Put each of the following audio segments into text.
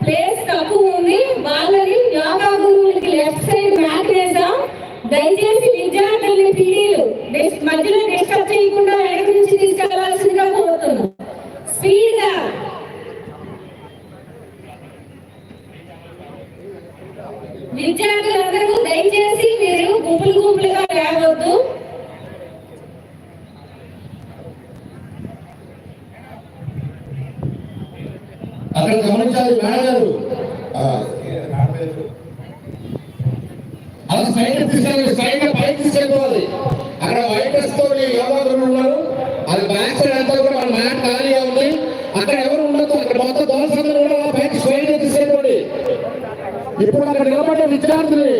Place తక్కువ ఉంది. వాళ్ళని యోగా గురువులకి లెఫ్ట్ సైడ్ మ్యాట్ వేసాం దయచేసి విద్యార్థుల్ని పీడీలు మధ్యలో డిస్టర్బ్ చేయకుండా వెనక నుంచి తీసుకెళ్ళాల్సి కోరుతున్నాం స్పీడ్గా విద్యార్థులందరూ దయచేసి మీరు గుంపులు గుంపులుగా రావద్దు అక్కడ గమనించాలి మేడం గారు ఆ, అలా సైడ్ తీసుకెళ్ళి సైడ్ పైకి తీసుకెళ్ళిపోవాలి. అక్కడ వైటర్స్తో యోగాలు ఉన్నారు. అది బ్యాక్ సైడ్ అంతా కూడా మన మ్యాట్ ఖాళీగా ఉంది. అక్కడ ఎవరు ఉండదు అక్కడ మొత్తం దోషందరూ కూడా పైకి స్ట్రైట్ తీసుకెళ్ళిపోండి. ఇప్పుడు అక్కడ నిలబడ్డ విద్యార్థులు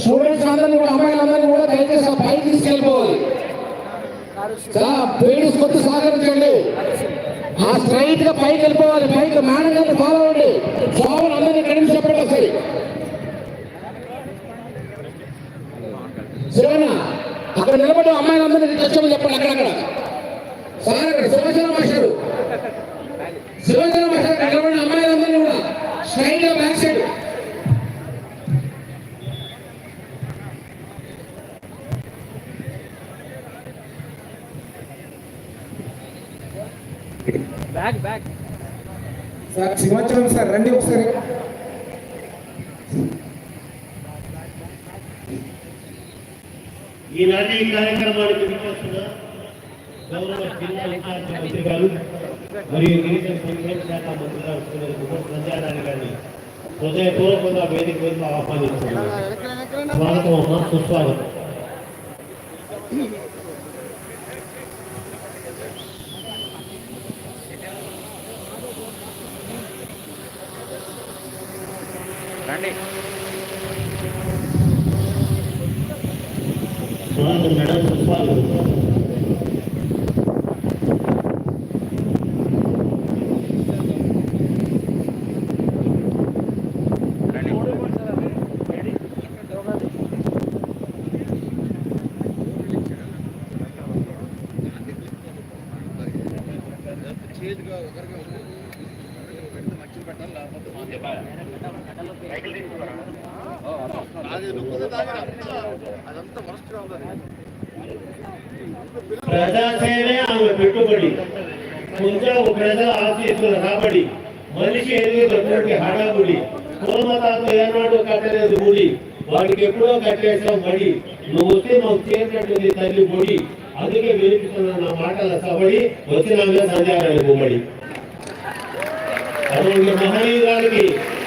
స్టూడెంట్స్ అందరినీ కూడా అమ్మాయిలందరినీ కూడా దయచేసి ఆ పైకి తీసుకెళ్ళిపోవాలి. పేడిస్ కొత్త సహకరించండి. ఆ స్ట్రైట్గా పైకి వెళ్ళిపోవాలి. పైకి మేడం గారిని ఫాలో అవ్వండి. ఫాలో అందరినీ ఇక్కడి సరే చెప్పండి ఒకసారి శివన్న అక్కడ నిలబడి అమ్మాయిలందరినీ తెచ్చమని చెప్పండి అక్కడక్కడ. సార్ అక్కడ శివచన మాస్టర్ శివచన మాస్టర్ అక్కడ నిలబడిన అమ్మాయిలందరినీ కూడా స్ట్రైట్గా back side. Sir Simhachalam sir రండి ఒకసారి. ఈనాటి ఈ కార్యక్రమానికి విచ్చేస్తున్న గౌరవ జిల్లా ఇన్ఛార్జి మంత్రి గారు మరియు గిరిజన సంక్షేమ శాఖ మంత్రి గారు గారిని హృదయపూర్వకంగా వేదిక మీద ఆహ్వానిస్తున్నారు. స్వాగతం సుస్వాగతం. ఆశీస్సుల మనిషి ఎదుగుతున్నటువంటి హడాబుడి కులమతాతో ఏనాడు కట్టలేదు గుడి వాడికి ఎప్పుడో కట్టేసావు మడి. నువ్వు వస్తే మాకు చేరినట్టుంది తల్లి గుడి. అందుకే వినిపిస్తున్నా నా మాటల సబడి వచ్చిన సంధ్యారాయణ గుమ్మడి అటువంటి మహనీయురానికి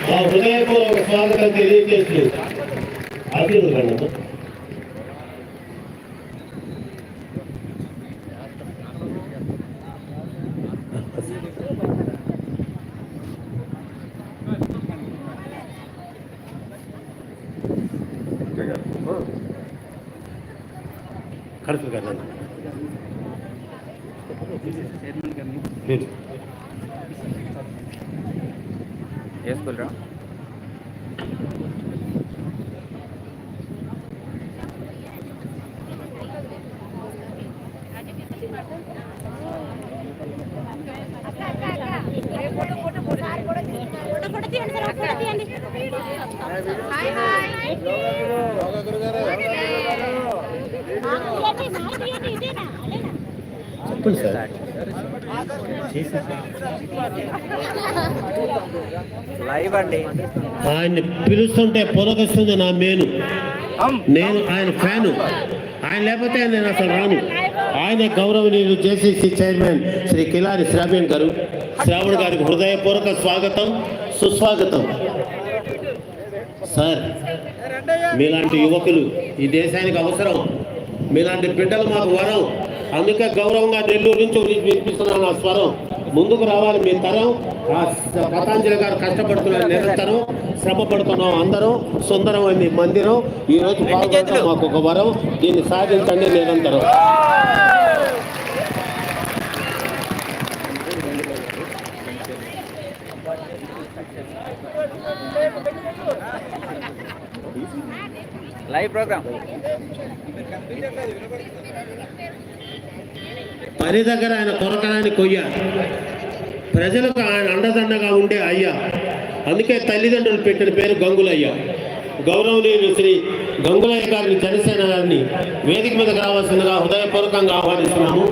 మా హృదయపూర్వక స్వాగతం తెలియజేస్తూ ఆశీర్వదం ఖర్చు కదా ఏ స్కూల్ రా హాయ్ హాయ్ చెప్పండి సార్. అండి ఆయన్ని పిలుస్తుంటే పొరగొస్తుంది నా మేను నేను ఆయన ఫ్యాను. ఆయన లేకపోతే నేను అసలు రాను. ఆయన గౌరవనీయులు జేసీసీ చైర్మన్ శ్రీ కిలారి శ్రావ్యం గారు. శ్రావణ్ గారికి హృదయపూర్వక స్వాగతం సుస్వాగతం. సార్ మీలాంటి యువకులు ఈ దేశానికి అవసరం. మీలాంటి బిడ్డలు మాకు వరం. అందుకే గౌరవంగా నెల్లూరు నుంచి వినిపిస్తున్నాను నా స్వరం. ముందుకు రావాలి మీ తరం. పతాంజలి గారు కష్టపడుతున్నారు నిరంతరం శ్రమ పడుతున్నాం అందరం. సుందరం అయింది మందిరం. ఈ రోజు పాల్గొనడం మాకు ఒక వరం. దీన్ని సాధించండి నిరంతరం. లైవ్ ప్రోగ్రామ్ పని దగ్గర ఆయన కొరకడానికి కొయ్య. ప్రజలకు ఆయన అండదండగా ఉండే అయ్యా. అందుకే తల్లిదండ్రులు పెట్టిన పేరు గంగులయ్య. గౌరవనీయులు శ్రీ గంగులయ్య గారిని జనసేన గారిని వేదిక మీదకి రావాల్సిందిగా హృదయపూర్వకంగా ఆహ్వానిస్తున్నాము.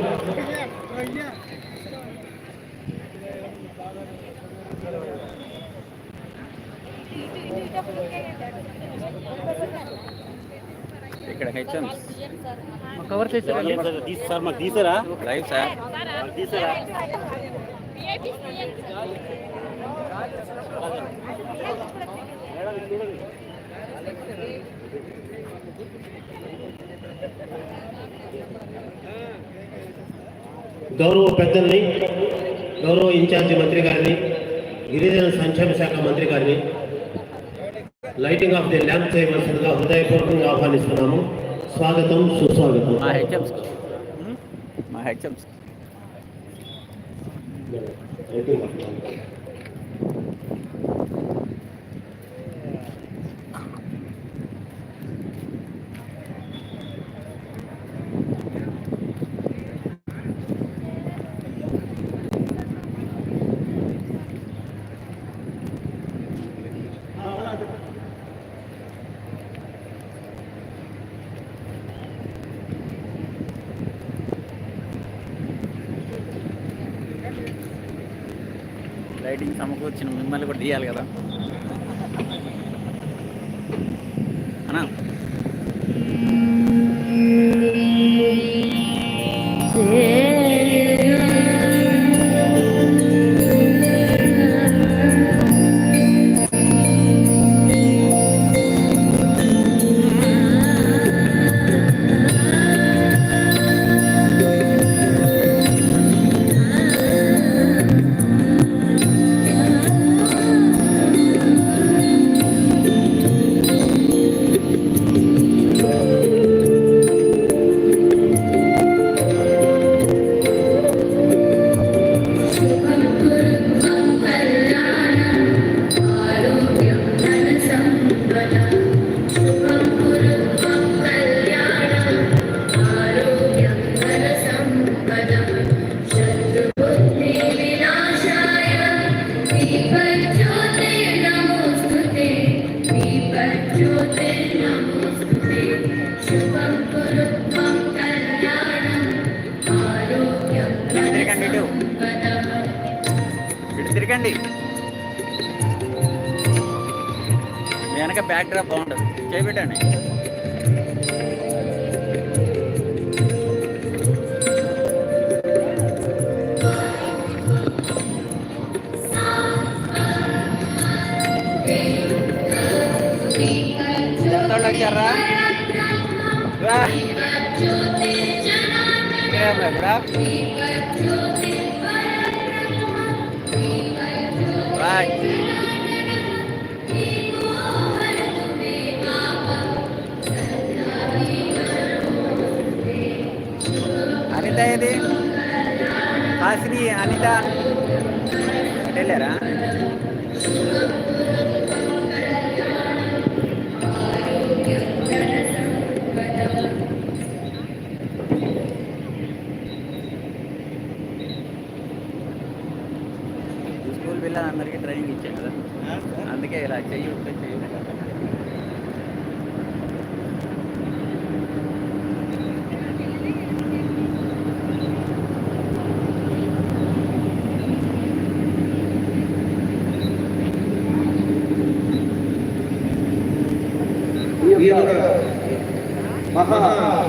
ఇక్కడ హెచ్ఎం కవర్ చేశారు? తీసారు? మాకు తీసారా లైవ్ సార్ తీసారా గౌరవ పెద్దల్ని గౌరవ ఇన్ఛార్జి మంత్రి గారిని గిరిజన సంక్షేమ శాఖ మంత్రి గారిని లైటింగ్ ఆఫ్ ది ల్యాంప్ చేయవలసిందిగా హృదయపూర్వకంగా ఆహ్వానిస్తున్నాము. స్వాగతం సుస్వాగతం. మా హెచ్ఎంస్. మా HMs. Lighting of lamp. Lighting సమకూర్చిన మిమ్మల్ని కూడా తీయాలి కదా. అన్నా. ఇటు వెనక బ్యాక్ డ్రాప్ బాగుంటుంది చేపెట్టండి వచ్చారా? రా. ఇక్కడే అనిత ఏది హాసిని అనిత. వెళ్ళారా? అందుకే ఇలా చెయ్యి ఉంటే చెయ్యి ఈ యొక్క మహా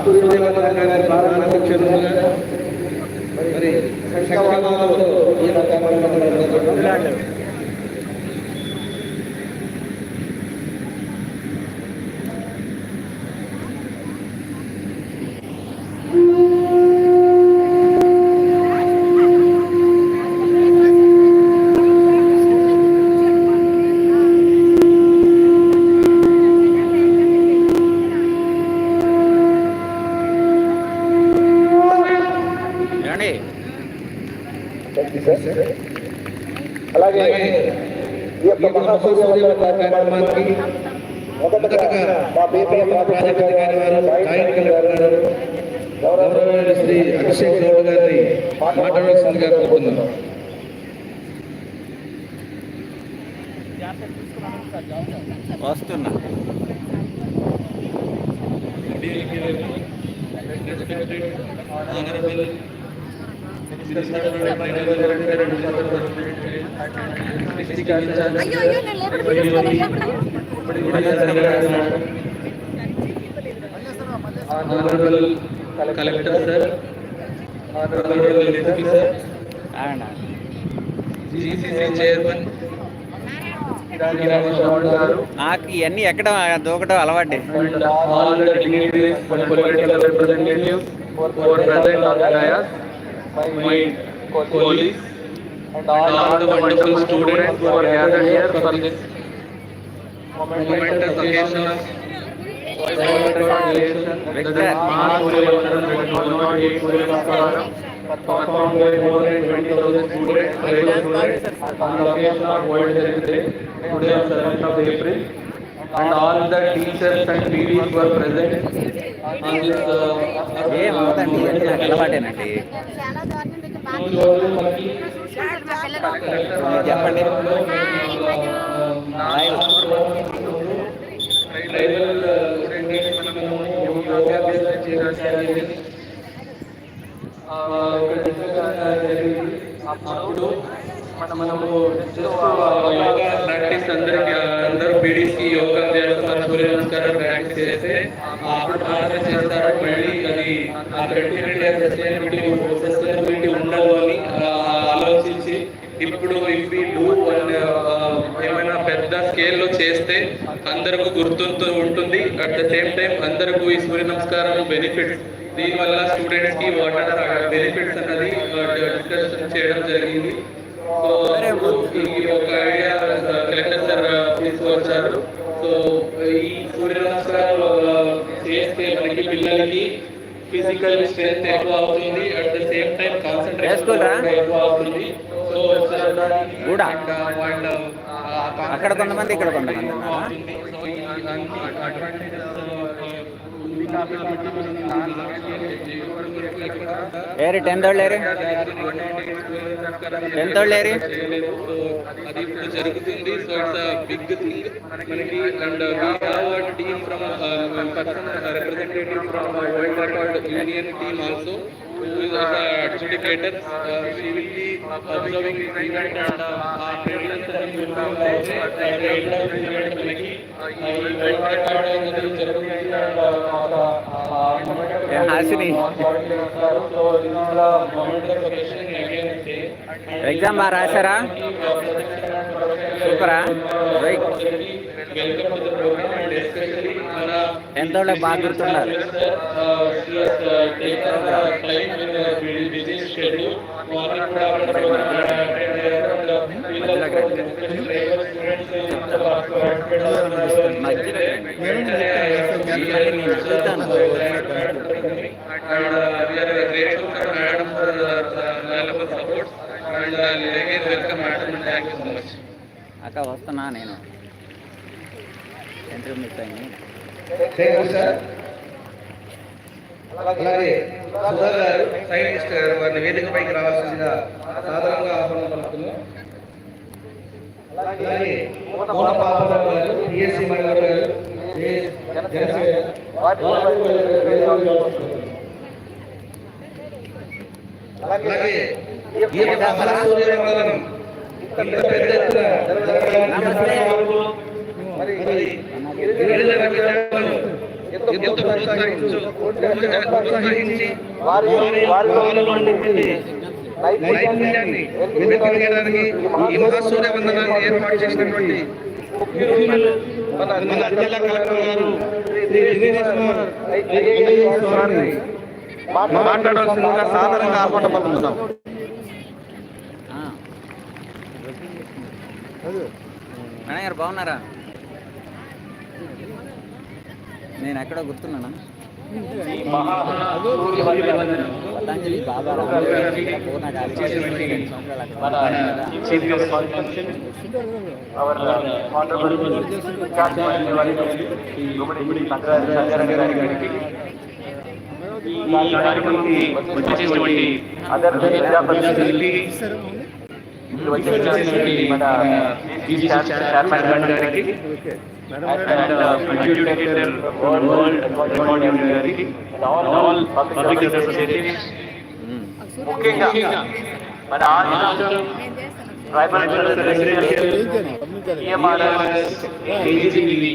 సూర్యదేవత గారి ప్రారంభోత్సవంగా మరి శంఖవాదనతో ఈ రకమైన జరుగుతుంది. ఏమండి అలాగే ఈ యొక్క మహాసూర్యవందన కార్యక్రమానికి మొదటగా మా బీపీఎం ప్రాజెక్ట్ గారి వారు గారు శ్రీ అభిషేక్ గౌడ్ గారిని వస్తున్నా అయ్యో అయ్యో నేను లేపడు ఆనరబుల్ కలెక్టర్ సార్. చైర్మన్ ఇవన్నీ ఎక్కడ దూకడం అలవాటి. Student today on 7th of April. And all the teachers and PDs were present on this. చెప్పండి ట్రైబల్ మనము యోగాభ్యాసం చేయాలి అప్పుడు మన- మనము యోగా ప్రాక్టీస్ అందరికి అందరూ పీడిస్ యోగా అభ్యాసం సూర్య నమస్కారం ప్రాక్టీస్ చేస్తే అప్పుడు చేస్తారు. మళ్ళీ అది ఆ కంటిన్యూటీ సస్టైనబిలిటీ సస్టైనబిలిటీ ఉండదు అని ఆలోచించి ఇప్పుడు ఇప్పుడు డూ పెద్ద స్కేల్లో చేస్తే అందరికి గుర్తుంటూ ఉంటుంది. అట్ ద సేమ్ టైం అందరికీ ఈ సూర్య నమస్కారం బెనిఫిట్స్ దీనివల్ల స్టూడెంట్స్కి వాట్ ఆర్ బెనిఫిట్స్ అన్నది డిస్కషన్ చేయడం జరిగింది. సో ఈ ఒక ఐడియా కలెక్టర్ సార్ తీసుకొచ్చారు. సో ఈ సూర్య నమస్కారం చేస్తే మనకి పిల్లలకి ఫిజికల్ స్ట్రెంత్ ఎక్కువ అవుతుంది. At the same time? Concentration ఎక్కువ అవుతుంది. సో కూడా. అక్కడ కొంతమంది, ఇక్కడ కొంతమంది ఏరి టెన్త్ వాళ్ళు ఏరి? టెన్త్ వాళ్ళు ఏరి? అది ఇప్పుడు జరుగుతుంది సో ఇట్స్ బిగ్ థింగ్ మనకి and team from person representative from world record union team also who is a adjudicator uh, she will be observing the event and uh, attendance and will be at the end of the event Hasini exam బాగా రాశారా సూపరా welcome to the programme and especially ఎంత ఎంతోళ్ళకి బాగా గుర్తున్నారు అక్కడ వస్తున్నా నేను. ఎంత miss అయింది. సార్ అలాగే సుధా గారు సైంటిస్ట్ గారు వారిని వేదిక పైకి రావాల్సిందిగా సాధారణంగా ఆహ్వానం పలుకుతున్నాం. అలాగే పాపరావు గారు పిఎస్సి మండలం గారు. అలాగే ఈ యొక్క ఇంత పెద్ద ఎత్తున మరి ఎంతో ప్రోత్సహించు ప్రోత్సహించి వారి వారిలో ఉండే నైపుణ్యాన్ని వెనుకవేయడానికి ఈ మహాసూర్య వందనాన్ని ఏర్పాటు చేసినటువంటి మన మన జిల్లా కలెక్టర్ గారు మాట్లాడాల్సిందిగా సాధారణంగా ఆహ్వానం పలుకుతున్నాం మేడం గారు బాగున్నారా నేను ఎక్కడ గుర్తున్నానా? పతంజలి బాబా పూర్ణ అక్కడ ఈ కార్యక్రమానికి అదర్ విద్యాప్రతినిధులకి వచ్చినటువంటి మన చైర్మన్ గారికి అండ్ అడ్judicator వరల్డ్ అకార్డింగ్ గారికి ఆల్ పబ్లిక్ అసోసియేషన్స్ ముఖ్యంగా మన ఆంధ్ర ట్రైబల్ ఈఎంఆర్ఎస్ ఏజీబీ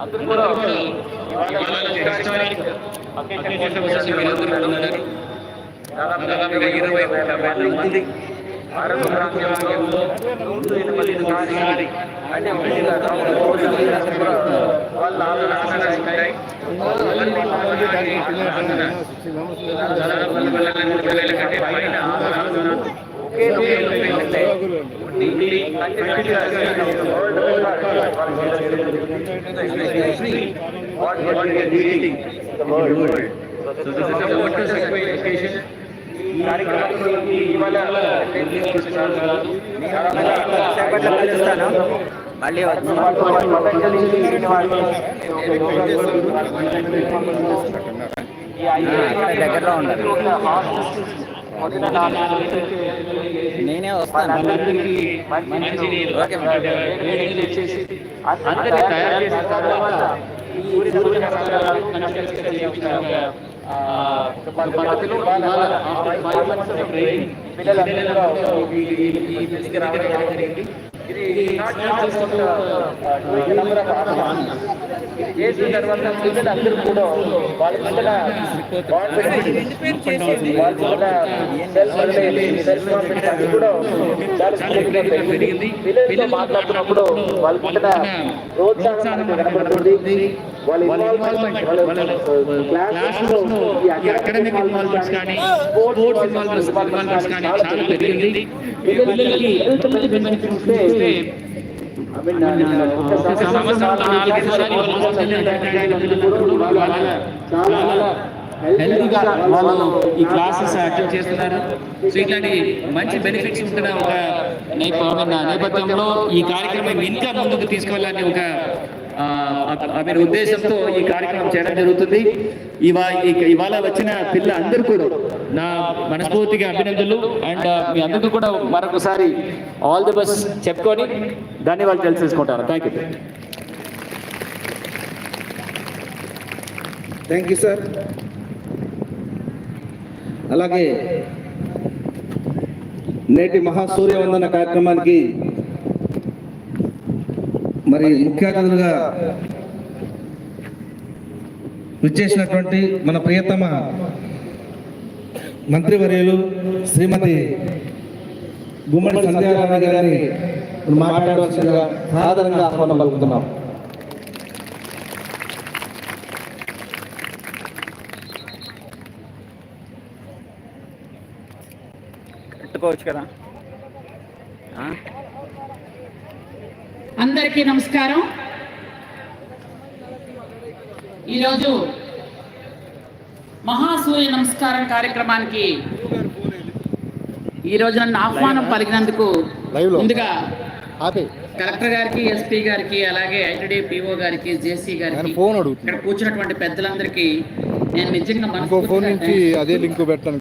అందరూ కూడా దాదాపుగా ఇరవై వేల మంది అరవై ప్రాంతాల్లో నూట ఎనిమిది సారి అంటే ముఖ్యంగా వాళ్ళ ఆలోచనలు ఉంటాయి. అవన్నీ పాల్గొనడానికి దాదాపు నలభై మూడు వేల కంటే పైన ఆలోచన ఒకే రోజులో ఏంటంటే ఢిల్లీ కంటిన్యూగా what what we are doing the world so this is a water supply education. ఈ కార్యక్రమానికి ఇవాళ సేపట్లో మళ్ళీ దగ్గరలో ఉండాలి నేనే వస్తాను అందరినీ తయారు చేసిన తర్వాత జరిగింది. ఇది చేసిన తర్వాత కూడా వాళ్ళ పిల్లల కాన్ఫిడెన్స్ వాళ్ళ పిల్లల సెల్ఫ్ సెల్ఫ్ కాన్ఫిడెన్స్ అది కూడా పిల్లలతో మాట్లాడుతున్నప్పుడు వాళ్ళ పిల్లల ప్రోత్సాహం కనబడుతుంది వాళ్ళ ఇన్వాల్వ్మెంట్ ఈ అకాడమిక్ ఇన్వాల్వ్మెంట్స్ కానీ స్పోర్ట్స్ ఇన్వాల్వ్మెంట్స్ కానీ చాలా పెరిగింది. పిల్లలకి ఎంత మంది వాళ్ళ హెల్తీగా వాళ్ళు ఈ క్లాసెస్ అటెండ్ చేస్తున్నారు. సో ఇట్లాంటి మంచి బెనిఫిట్స్ ఉంటున్న ఒక నేప- నేపథ్యంలో ఈ కార్యక్రమం ఇంకా ముందుకు తీసుకెళ్ళాలని ఒక ఐ ఉద్దేశంతో ఈ కార్యక్రమం చేయడం జరుగుతుంది. ఇవా ఇక- ఇవాళ వచ్చిన పిల్ల అందరూ కూడా నా మనస్ఫూర్తిగా అభినందనలు. అండ్ మీ అందరికీ కూడా మరొకసారి ఆల్ ది బెస్ట్ చెప్పుకొని ధన్యవాదాలు తెలిసేసుకుంటాను thank you thank you sir అలాగే నేటి మహాసూర్యవందన కార్యక్రమానికి మరి ముఖ్య అతిథులుగా విచ్చేసినటువంటి మన ప్రియతమ మంత్రివర్యులు శ్రీమతి గుమ్మడి సంధ్యారాణి గారిని మాట్లాడవలసిందిగా సాధారణంగా ఆహ్వానం పలుకుతున్నాం కట్టుకోవచ్చు కదా ఆ? అందరికీ నమస్కారం. ఈరోజు మహాసూర్య నమస్కారం కార్యక్రమానికి ఈ రోజు నన్ను ఆహ్వానం పలికినందుకు ముందుగా కలెక్టర్ గారికి ఎస్పీ గారికి అలాగే ఐటీడీ పిఓ గారికి జేసీ గారికి ఇక్కడ కూర్చున్నటువంటి పెద్దలందరికీ నేను నిజంగా మనస్ఫూర్తిగా అదే లింక్ పెట్టాను.